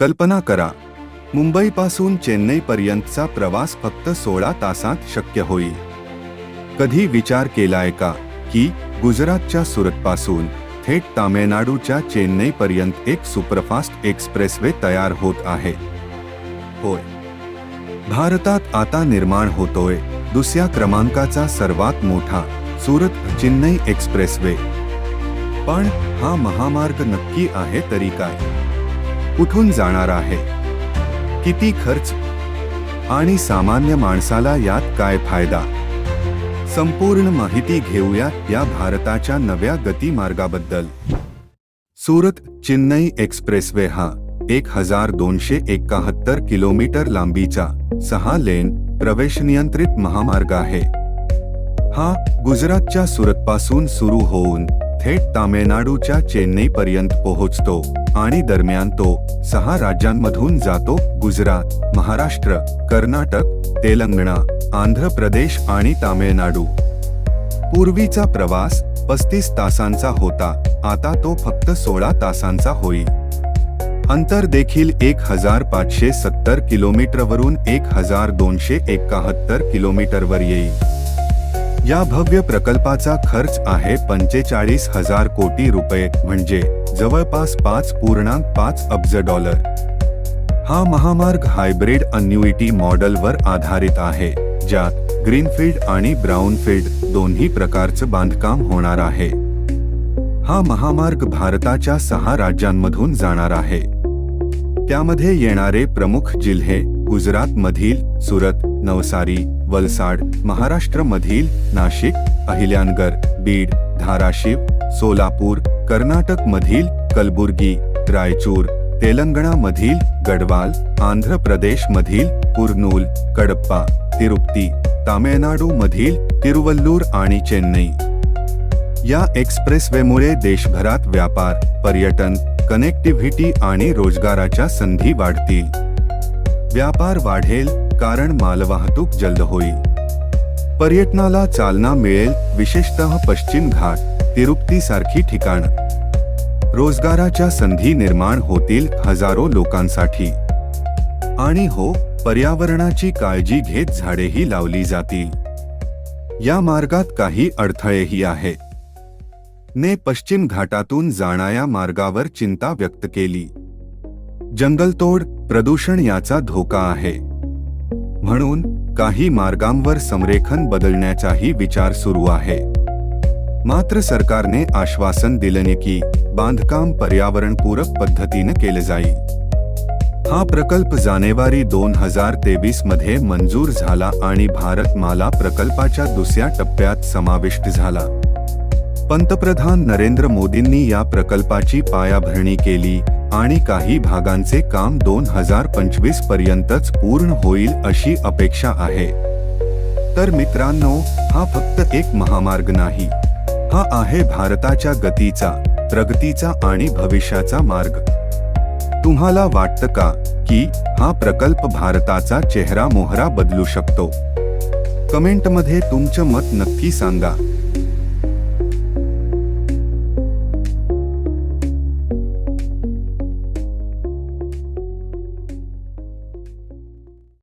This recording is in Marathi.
कल्पना करा मुंबईपासून चेन्नईपर्यंतचा प्रवास फक्त सोळा तासात शक्य होईल. कधी विचार केलाय का की गुजरातच्या सुरतपासून थेट तामिळनाडूच्या चेन्नईपर्यंत एक सुपरफास्ट एक्सप्रेसवे तयार होत आहे? होय. भारतात आता निर्माण होतोय दुसऱ्या क्रमांकाचा सर्वात मोठा सुरत चेन्नई एक्सप्रेसवे. पण हा महामार्ग नक्की आहे तरी काय? कुठून जाणार आहे. किती खर्च? आणि सामान्य माणसाला यात काय फायदा? संपूर्ण माहिती घेऊया या भारताच्या नव्या गती मार्गाबद्दल सुरत चेन्नई एक्सप्रेसवे हा एक हजार दोनशे एकाहत्तर किलोमीटर लांबीचा सहा लेन प्रवेश नियंत्रित महामार्ग आहे. हा गुजरातच्या सुरतपासून सुरू होऊन थेट तामिळनाडूच्या चेन्नई पर्यंत पोहोचतो आणि दरम्यान तो सहा राज्यांमधून जातो गुजरात महाराष्ट्र कर्नाटक तेलंगणा आंध्र प्रदेश आणि तामिळनाडू. पूर्वीचा प्रवास पस्तीस तासांचा होता आता तो फक्त सोळा तासांचा होईल. अंतर देखील एक हजार पाचशे सत्तर किलोमीटरवरून एक हजार दोनशे एकाहत्तर किलोमीटरवर येईल. या भव्य प्रकल्पाचा खर्च आहे पंचेचाळीस हजार कोटी रुपये म्हणजे जवळपास पाच पूर्णांक पाच अब्ज डॉलर. हा महामार्ग हायब्रिड अन्युइटी मॉडेलवर आधारित आहे ज्यात ग्रीनफील्ड आणि ब्राऊनफील्ड दोन्ही प्रकारचं बांधकाम होणार आहे. हा महामार्ग भारताच्या सहा राज्यांमधून जाणार आहे. त्यामध्ये येणारे प्रमुख जिल्हे गुजरातमधील सुरत, नवसारी, वलसाड, महाराष्ट्र महाराष्ट्रमधील नाशिक, अहिल्यानगर, बीड, धाराशिव, सोलापूर कर्नाटकमधील कलबुर्गी, रायचूर तेलंगणामधील गडवाल आंध्र प्रदेश प्रदेशमधील कुर्नूल, कडप्पा, तिरुपती तामिळनाडूमधील तिरुवल्लूर आणि चेन्नई. या एक्सप्रेसवेमुळे देशभरात व्यापार, पर्यटन कनेक्टिव्हिटी आणि रोजगाराच्या संधी वाढतील. व्यापार वाढेल कारण मालवाहतूक जलद होईल. पर्यटनाला चालना मिळेल विशेषतः पश्चिम घाट तिरुपतीसारखी ठिकाण. रोजगाराच्या संधी निर्माण होतील हजारो लोकांसाठी. आणि हो पर्यावरणाची काळजी घेत झाडेही लावली जातील. या मार्गात काही अडथळेही आहेत. ने पश्चिम घाटातून जाणाऱ्या मार्गावर चिंता व्यक्त केली. जंगलतोड प्रदूषण याचा धोका आहे. म्हणून काही मार्गांवर संरेखन बदलण्याचाही विचार सुरू आहे. मात्र सरकारने आश्वासन दिलेने की बांधकाम पर्यावरणपूरक पद्धतीने केले जाईल. हा प्रकल्प जानेवारी दोन हजार तेवीसमध्ये मंजूर झाला आणि भारतमाला प्रकल्पाच्या दुसऱ्या टप्प्यात समाविष्ट झाला. पंतप्रधान नरेंद्र मोदींनी या प्रकल्पाची पायाभरणी केली आणि काही भागांचे काम दोन हजार पंचवीस पर्यंतच पूर्ण होईल अशी अपेक्षा आहे. तर मित्रांनो हा फक्त एक महामार्ग नाही. हा आहे भारताच्या गतीचा प्रगतीचा आणि भविष्याचा मार्ग. तुम्हाला वाटतं का की हा प्रकल्प भारताचा चेहरा मोहरा बदलू शकतो? कमेंटमध्ये तुमचं मत नक्की सांगा.